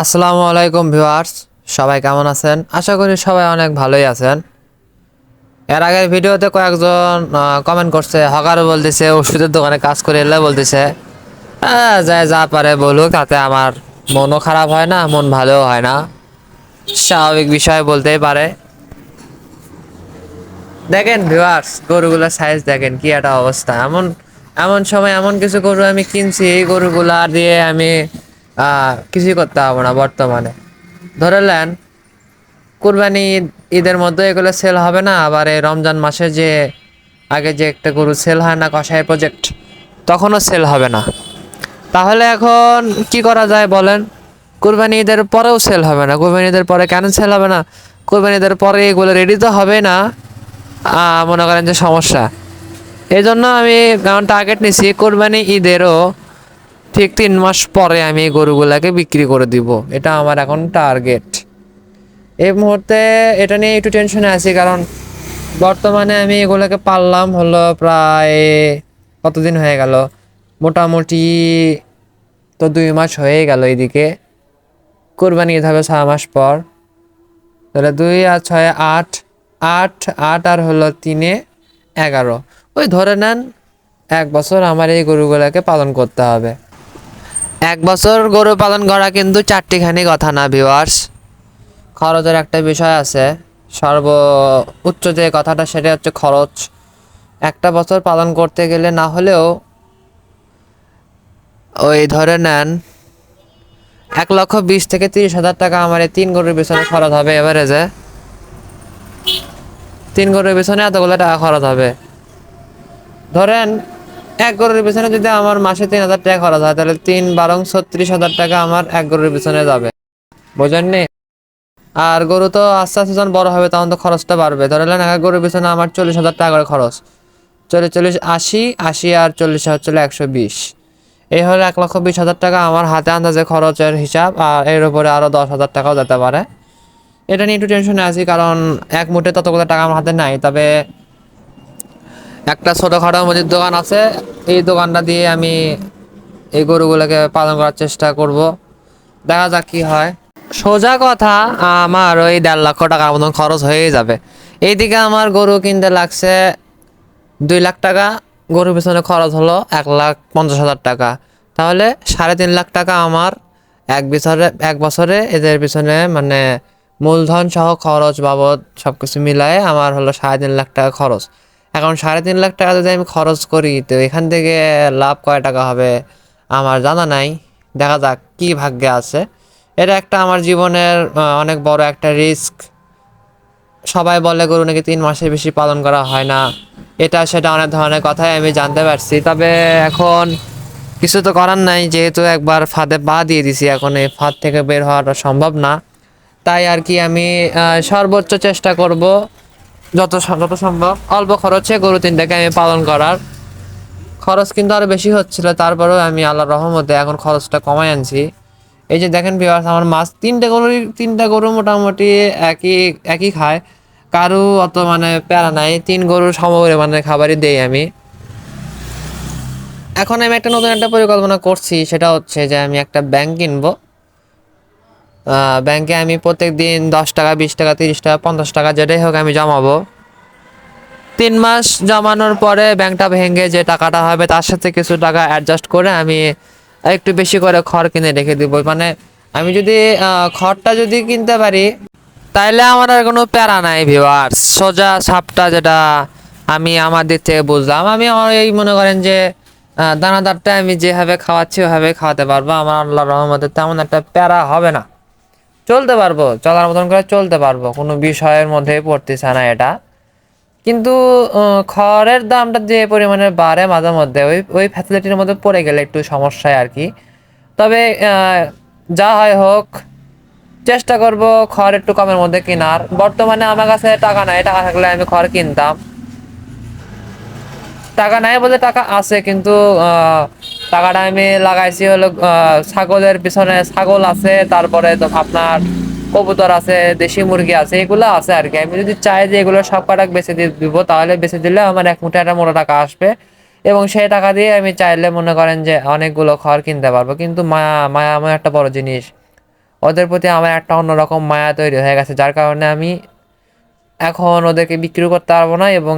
আসসালামু আলাইকুম ভিউয়ার্স সবাই কেমন আছেন? আশা করি সবাই অনেক ভালোই আছেন। এর আগের ভিডিওতে কয়েকজন কমেন্ট করছে হকারও বলতেছে ওষুধের দোকানে কাজ করে এলে বলতেছে "আহ, যায় যা পারে বলুক তাতে আমার মনও খারাপ হয় না মন ভালোও হয় না। স্বাভাবিক বিষয় বলতেই পারে। দেখেন ভিউয়ার্স গরুগুলোর সাইজ দেখেন কি একটা অবস্থা। এমন এমন সময় এমন কিছু গরু আমি কিনছি এই গরুগুলা দিয়ে আমি কিছুই করতে হবে না বর্তমানে। ধরে নেন, কুরবানি ঈদ, ঈদের মধ্যে এগুলো সেল হবে না, আবার এই রমজান মাসে যে, আগে যে একটা গরু সেল হয় না কষাই প্রজেক্ট তখনও সেল হবে না। তাহলে এখন কি করা যায় বলেন? কুরবানি ঈদের পরেও সেল হবে না। কুরবানি ঈদের পরে কেন সেল হবে না? কুরবানি ঈদের পরে এগুলো রেডি তো হবে না। মনে করেন যে সমস্যা। এই জন্য আমি কারণ টার্গেট নিছি, কোরবানি ঈদেরও ঠিক তিন মাস পরে আমি এই গরুগুলাকে বিক্রি করে দিব। এটা আমার এখন টার্গেট এই মুহূর্তে এটা নিয়ে একটু টেনশনে আছি কারণ বর্তমানে আমি এগুলোকে পারলাম হলো প্রায় কতদিন হয়ে গেল? মোটামুটি তো দুই মাস হয়ে গেল এদিকে। কোরবানি ঈদ হবে ছয় মাস পর। তাহলে দুই আর ছয় আট আট আট আর হলো তিনে এগারো। ওই ধরে নেন, এক বছর আমার এই গরুগুলোকে পালন করতে হবে। এক বছর গরু পালন করা কিন্তু চারটিখানি কথা না ভিউয়ার্স খরচের একটা বিষয় আছে। সর্ব উচ্চ যে কথাটা সেটা হচ্ছে খরচ। একটা বছর পালন করতে গেলে না হলেও ওই ধরে নেন, এক লক্ষ বিশ থেকে তিরিশ হাজার টাকা আমার এই তিন গরুর পিছনে খরচ হবে এভারেজে তিন গরুর পিছনে এতগুলো টাকা খরচ হবে। ধরেন এক গরুর পিছনে যদি আমার মাসে তিন হাজার টাকা খরচ হয়, তাহলে তিন বারং ছত্রিশ হাজার টাকা আমার এক গরুর পিছনে যাবে। বোঝেননি আর গরু তো আস্তে আস্তে যখন বড় হবে, তখন তো খরচটা বাড়বে। ধরে নেন এক গরুর পিছনে আমার চল্লিশ হাজার টাকা করে খরচ। চল্লিশ চল্লিশ, আশি আশি আর চল্লিশ হচ্ছে একশো বিশ। এই হলো এক লক্ষ বিশ হাজার টাকা আমার হাতে আন্দাজে খরচের হিসাব, আর এর উপরে আরও দশ হাজার টাকাও যেতে পারে। এটা নিয়ে একটু টেনশনে আছি, কারণ এক মুঠে ততগুলো টাকা আমার হাতে নাই। তবে একটা ছোটোখাটো মুদির দোকান আছে। এই দোকানটা দিয়ে আমি এই গরুগুলোকে পালন করার চেষ্টা করব। দেখা যাক কি হয়। সোজা কথা, আমার ওই দেড় লক্ষ টাকার মতন খরচ হয়ে যাবে। এইদিকে আমার গরু কিনতে লাগছে দুই লাখ টাকা। গরুর পিছনে খরচ হলো এক লাখ পঞ্চাশ হাজার টাকা। তাহলে সাড়ে তিন লাখ টাকা আমার এক বছরে এক বছরে এদের পিছনে মানে মূলধন সহ খরচ বাবদ সব কিছু মিলায়ে আমার হলো সাড়ে তিন লাখ টাকা খরচ। এখন সাড়ে তিন লাখ টাকা যদি আমি খরচ করি, তো এখান থেকে লাভ কয় টাকা হবে? আমার জানা নাই। দেখা যাক কি ভাগ্যে আছে। এটা একটা আমার জীবনের অনেক বড় একটা রিস্ক। সবাই বলে গরু নাকি তিন মাসের বেশি পালন করা হয় না। এটা সেটা অনেক ধরনের কথাই আমি জানতে পারছি। তবে এখন কিছু তো করার নাই, যেহেতু একবার ফাঁদে পা দিয়ে দিছি, এখন এই ফাঁদ থেকে বের হওয়াটা সম্ভব না। তাই আর কি আমি সর্বোচ্চ চেষ্টা করব যত যত সম্ভব, অল্প খরচে গরু তিনটাকে আমি পালন করার। খরচ কিন্তু আরও বেশি হচ্ছিল, তারপরেও আমি আল্লাহর রহমতে এখন খরচটা কমাই আনছি। এই যে দেখেন বিভার্স আমার মাছ তিনটে গরু তিনটা গরু মোটামুটি একই একই খায়। কারু অত মানে প্যারা নাই, তিন গরুর সমপরিমাণে খাবারই দেই আমি। এখন আমি একটা নতুন একটা পরিকল্পনা করছি, সেটা হচ্ছে যে আমি একটা ব্যাংক কিনবো। ব্যাংকে আমি প্রত্যেক দিন দশ টাকা, বিশ টাকা, তিরিশ টাকা, পঞ্চাশ টাকা যেটাই হোক আমি জমাবো। তিন মাস জমানোর পরে ব্যাংকটা ভেঙে যে টাকাটা হবে তার সাথে কিছু টাকা অ্যাডজাস্ট করে আমি একটু বেশি করে খড় কিনে রেখে দিব। মানে আমি যদি খড়টা যদি কিনতে পারি, তাইলে আমার আর কোনো প্যারা নাই ভিওয়ার্স সোজা সাপটা যেটা আমি আমার দিক থেকে বুঝলাম। আমি এই মনে করেন যে দানাদারটা আমি যেভাবে খাওয়াচ্ছি ওভাবে খাওয়াতে পারব। আমার আল্লাহ রহমতে তেমন একটা প্যারা হবে না। চলতে পারব, চলার মতন করে চলতে পারব, কোনো বিষয়ের মধ্যে পড়তেছে না এটা। কিন্তু খড়ের দামটা যে পরিমাণে বাড়ে মাঝে মধ্যে, ওই ওই ফ্যাসিলিটির মধ্যে পড়ে গেলে একটু সমস্যায় আর কি। তবে যা হয় হোক, চেষ্টা করব খড় একটু কমের মধ্যে কেনার। বর্তমানে আমার কাছে টাকা নাই, টাকা থাকলে আমি খড় কিনতাম। টাকা নাই বলতে টাকা আছে, কিন্তু টাকাটা আমি লাগাইছি হলো ছাগলের পিছনে ছাগল আছে, তারপরে তো আপনার কবুতর আছে, দেশি মুরগি আছে, এগুলো আছে আর কি। আমি যদি চাই যে এগুলো সব কটা বেছে দিব, তাহলে বেছে দিলে আমার এক মুঠে একটা মোটা টাকা আসবে। এবং সেই টাকা দিয়ে আমি চাইলে মনে করেন যে অনেকগুলো খড় কিনতে পারব। কিন্তু মায়া মায়া আমার একটা বড় জিনিস। ওদের প্রতি আমার একটা অন্যরকম মায়া তৈরি হয়ে গেছে, যার কারণে আমি এখন ওদেরকে বিক্রি করতে পারব না এবং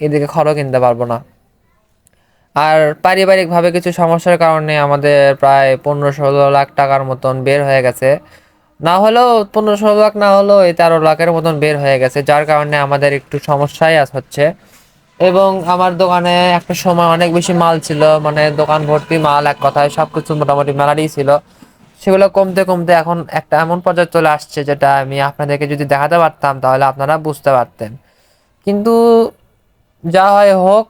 এদিকে খড়ও কিনতে পারব না। আর পারিবারিকভাবে কিছু সমস্যার কারণে আমাদের প্রায় পনেরো ষোলো লাখ টাকার মতন বের হয়ে গেছে। না হলেও পনেরো ষোলো লাখ না হলেও এই তেরো লাখের মতন বের হয়ে গেছে, যার কারণে আমাদের একটু সমস্যাই হচ্ছে। এবং আমার দোকানে একটা সময় অনেক বেশি মাল ছিল মানে দোকান ভর্তি মাল এক কথায় সব কিছু মোটামুটি মেলারই ছিল। সেগুলো কমতে কমতে এখন একটা এমন পর্যায়ে চলে আসছে যেটা আমি আপনাদেরকে যদি দেখাতে পারতাম তাহলে আপনারা বুঝতে পারতেন। কিন্তু যা হয় হোক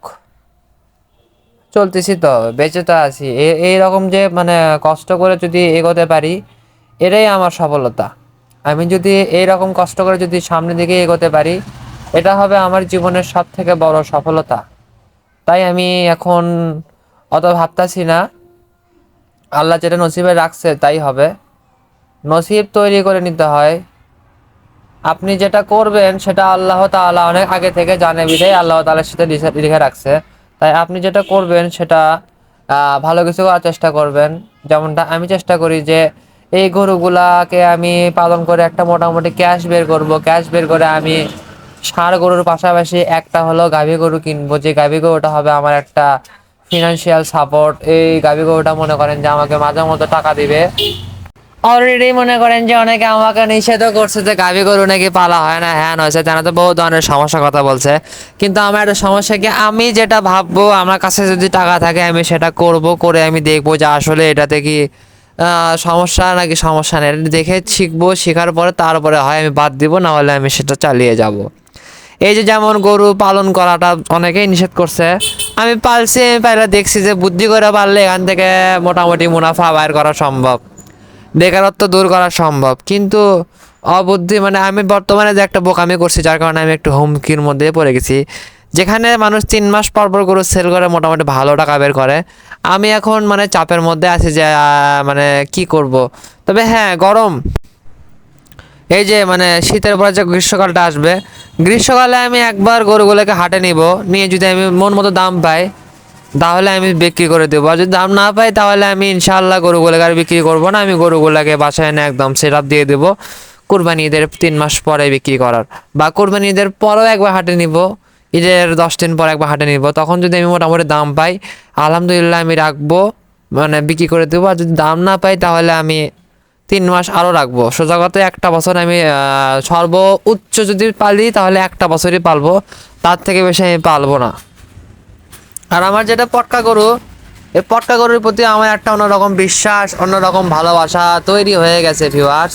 চলতেছি তো, বেঁচে তো আছি। এইরকম যে মানে কষ্ট করে যদি এগোতে পারি, এটাই আমার সফলতা। আমি যদি এইরকম কষ্ট করে যদি সামনের দিকে এগোতে পারি, এটা হবে আমার জীবনের সব থেকে বড় সফলতা। তাই আমি এখন অত ভাবতাছি না। আল্লাহ যেটা নসিবে রাখছে, তাই হবে। নসিব তৈরি করে নিতে হয়। আপনি যেটা করবেন, সেটা আল্লাহ তাআলা অনেক আগে থেকে জানে বিধায় আল্লাহ তাআলার সাথে লিখে রাখছে। তাই আপনি যেটা করবেন সেটা ভালো কিছু করার চেষ্টা করবেন। যেমনটা আমি চেষ্টা করি যে, এই গরুগুলাকে আমি পালন করে একটা মোটামুটি ক্যাশ বের করব। ক্যাশ বের করে আমি ষাঁড় গরুর পাশাপাশি একটা হলো গাভী গরু কিনবো। যে গাভী গরুটা হবে আমার একটা ফিনান্সিয়াল সাপোর্ট এই গাভী গরুটা মনে করেন যে আমাকে মাঝে মধ্যে টাকা দিবে। অলরেডি মনে করেন যে অনেকে আমাকে নিষেধও করছে যে গাভী গরু নাকি পালা হয় না হ্যাঁ হয়েছে তেনা তো বহু ধরনের সমস্যার কথা বলছে। কিন্তু আমার একটা সমস্যা কি, আমি যেটা ভাববো, আমার কাছে যদি টাকা থাকে, আমি সেটা করব, করে আমি দেখব যে আসলে এটাতে কি সমস্যা নাকি সমস্যা নেই। দেখে শিখব, শেখার পরে তারপরে হয়, আমি বাদ দিব, না হলে আমি সেটা চালিয়ে যাব। এই যে যেমন গরু পালন করাটা অনেকেই নিষেধ করছে। আমি পালছি, আমি পাইলে দেখছি যে বুদ্ধি করে পারলে এখান থেকে মোটামুটি মুনাফা বাইর করা সম্ভব। বেকারত্ব দূর করা সম্ভব। কিন্তু অবুদ্ধি মানে আমি বর্তমানে যে একটা বোকামি করছি, যার কারণে আমি একটু হুমকির মধ্যে পড়ে গেছি। যেখানে মানুষ তিন মাস পর পর গরু সেল করে, মোটামুটি ভালো টাকা বের করে। আমি এখন মানে চাপের মধ্যে আছি যে মানে কি করব? তবে হ্যাঁ গরম। এই যে মানে শীতের পরে যে গ্রীষ্মকালটা আসবে, গ্রীষ্মকালে আমি একবার গরুগুলোকে হাটে নিব, নিয়ে যদি আমি মন মতো দাম পাই তাহলে আমি বিক্রি করে দেবো। আর যদি দাম না পাই, তাহলে আমি ইনশাআল্লাহ গরুগুলোকে আর বিক্রি করব না। আমি গরুগুলোকে বাসায় এনে একদম সেট দিয়ে দেবো। কোরবানি ঈদের তিন মাস পরে বিক্রি করার। বা কোরবানি ঈদের পরেও একবার হাটে নিব। ঈদের দশ দিন পর একবার হাটে নিব। তখন যদি আমি মোটামুটি দাম পাই, আলহামদুলিল্লাহ আমি রাখব মানে বিক্রি করে দেবো। আর যদি দাম না পাই, তাহলে আমি তিন মাস আরও রাখব। সোজা কথা, একটা বছর আমি সর্ব উচ্চ যদি পালি, তাহলে একটা বছরই পালবো। তার থেকে বেশি আমি পালবো না। আর আমার যেটা পটকা গরু, এই পটকা গরুর প্রতি আমার একটা অন্যরকম বিশ্বাস, অন্যরকম ভালোবাসা তৈরি হয়ে গেছে ভিউয়ার্স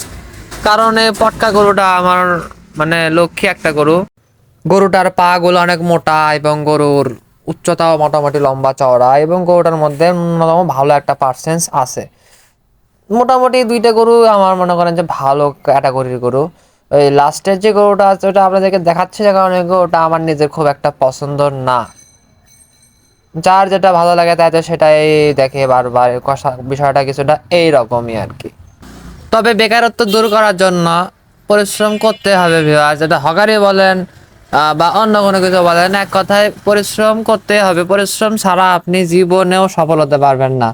কারণ এই পটকা গরুটা আমার মানে লক্ষ্মী একটা গরু। গরুটার পা গুলো অনেক মোটা এবং গরুর উচ্চতাও মোটামুটি লম্বা চওড়া এবং গরুটার মধ্যে অন্যতম ভালো একটা পার্সেন্স আছে। মোটামুটি দুইটা গরু আমার মনে করেন যে ভালো ক্যাটাগরির গরু। ওই লাস্টের যে গরুটা আছে, ওটা আপনাদেরকে দেখাচ্ছে যে কারণে গরুটা আমার নিজের খুব একটা পছন্দ না। যার যেটা ভালো লাগে তাই তো সেটাই দেখে বারবার কষা বিষয়টা কিছুটা এইরকমই আর কি। তবে বেকারত্ব দূর করার জন্য পরিশ্রম করতে হবে ভিউয়ার যেটা হকারি বলেন বা অন্য কোনো কিছু বলেন, এক কথায় পরিশ্রম করতে হবে। পরিশ্রম ছাড়া আপনি জীবনেও সফল হতে পারবেন না।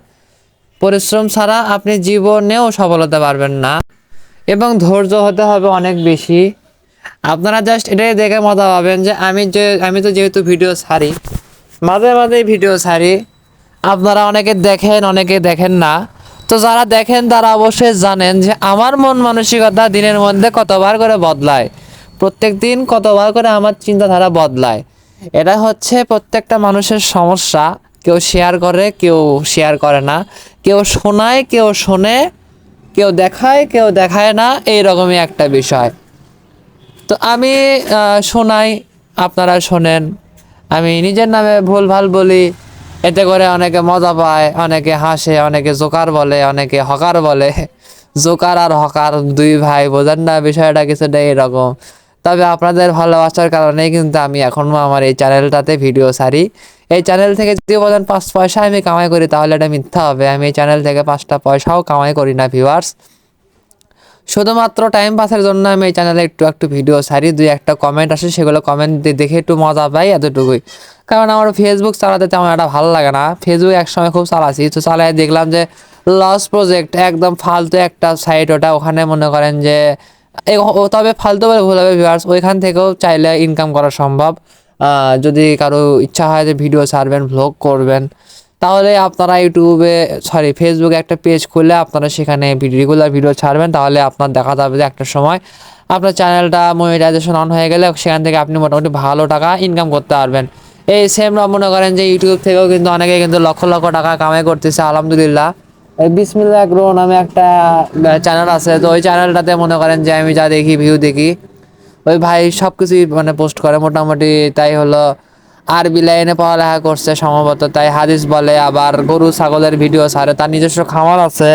পরিশ্রম ছাড়া আপনি জীবনেও সফল হতে পারবেন না। এবং ধৈর্য হতে হবে অনেক বেশি। আপনারা জাস্ট এটাই দেখে মজা পাবেন যে আমি যে, আমি তো যেহেতু ভিডিও ছাড়ি মাঝে মাঝে ভিডিও ছাড়ি। আপনারা অনেকে দেখেন অনেকে দেখেন না। তো যারা দেখেন, তারা অবশ্যই জানেন যে আমার মন মানসিকতা দিনের মধ্যে কতবার করে বদলায়। প্রত্যেক দিন কতবার করে আমার চিন্তাধারা বদলায়। এটা হচ্ছে প্রত্যেকটা মানুষের সমস্যা। কেউ শেয়ার করে, কেউ শেয়ার করে না। কেউ শোনায়, কেউ শোনে, কেউ দেখায় কেউ দেখায় না। এইরকমই একটা বিষয়। তো আমি শোনাই, আপনারা শোনেন। আমি নিজের নামে ভুল ভালো বলি। এতে করে অনেকে মজা পায়, অনেকে হাসে, অনেকে জোকার বলে, অনেকে হকার বলে। জোকার আর হকার দুই ভাই বোঝেন না, বিষয়টা কিছুটা এরকম। তবে আপনাদের ভালোবাসার কারণেই কিন্তু আমি এখনও আমার এই চ্যানেলটাতে ভিডিও ছাড়ি। এই চ্যানেল থেকে যদি বলেন পাঁচ পয়সা আমি কামাই করি, তাহলে এটা মিথ্যা হবে। আমি এই চ্যানেল থেকে পাঁচটা পয়সাও কামাই করি না ভিউয়ার্স শুধুমাত্র টাইম পাসের জন্য আমি এই চ্যানেলে একটু একটু ভিডিও সারি দুই একটা কমেন্ট আসে, সেগুলো কমেন্ট দেখে একটু মজা পাই এতটুকুই। কারণ আমার ফেসবুক চালাতে তেমন একটা ভালো লাগে না। ফেসবুক একসময় খুব চালাছি, তো চালাই দেখলাম যে লস প্রজেক্ট একদম ফালতু একটা সাইট ওটা ওখানে মনে করেন যে তবে ফালতু বলে ভুল হবে ভিউয়ার্স ওইখান থেকেও চাইলে ইনকাম করা সম্ভব। যদি কারও ইচ্ছা হয় যে ভিডিও ছাড়বেন ভ্লগ করবেন তাহলে আপনারা ইউটিউবে সরি ফেসবুকে একটা পেজ খুললে আপনারা সেখানে রেগুলার ভিডিও ছাড়বেন। তাহলে আপনার দেখা যাবে যে একটা সময় আপনার চ্যানেলটা মনিটাইজেশন অন হয়ে গেলে সেখান থেকে আপনি মোটামুটি ভালো টাকা ইনকাম করতে পারবেন। এই সেম মনে করেন যে ইউটিউব থেকেও কিন্তু অনেকে কিন্তু লক্ষ লক্ষ টাকা কামাই করতেছে, আলহামদুলিল্লাহ। এই বিসমিল্লাহ গ্রো নামে একটা চ্যানেল আছে। তো ওই চ্যানেলটাতে মনে করেন যে আমি যা দেখি ভিউ দেখি, ওই ভাই সব কিছুই মানে পোস্ট করে মোটামুটি। তাই হলো আরবি লাইনে পড়ালেখা করছে সম্ভবত, তাই হাদিস বলে, আবার গরু, ছাগলের ভিডিও ছাড়ে, তার নিজস্ব খামার আছে।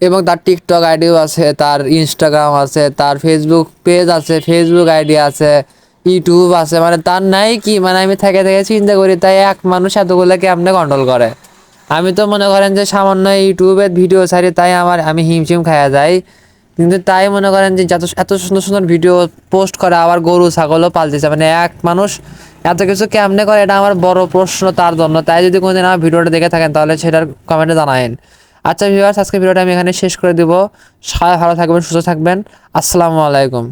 এবং তার টিকটক আইডিও আছে, তার ইনস্টাগ্রাম আছে, তার ফেসবুক পেজ আছে ফেসবুক আইডি আছে ইউটিউব আছে মানে তার নাই কি মানে আমি থেকে থেকে চিন্তা করি, তাই এক মানুষ এতগুলো কেমনে কন্ট্রোল করে। আমি তো মনে করেন যে সামান্য ইউটিউবের ভিডিও ছাড়ি, তাই আমার, আমি হিমশিম খাওয়া যাই। কিন্তু তাই মনে করেন যে যত এত সুন্দর সুন্দর ভিডিও পোস্ট করে আবার গরু, ছাগলও পালতেছে। মানে এক মানুষ এত কিছু কেমনে করে, এটা আমার বড় প্রশ্ন তার জন্য। তাই যদি কোনোদিন আমার ভিডিওটা দেখে থাকেন, তাহলে সেটার কমেন্টে জানায়েন। আচ্ছা ভিউয়ার্স আজকে ভিডিওটা আমি এখানে শেষ করে দেবো। সবাই ভালো থাকবেন, সুস্থ থাকবেন। আসসালামু আলাইকুম।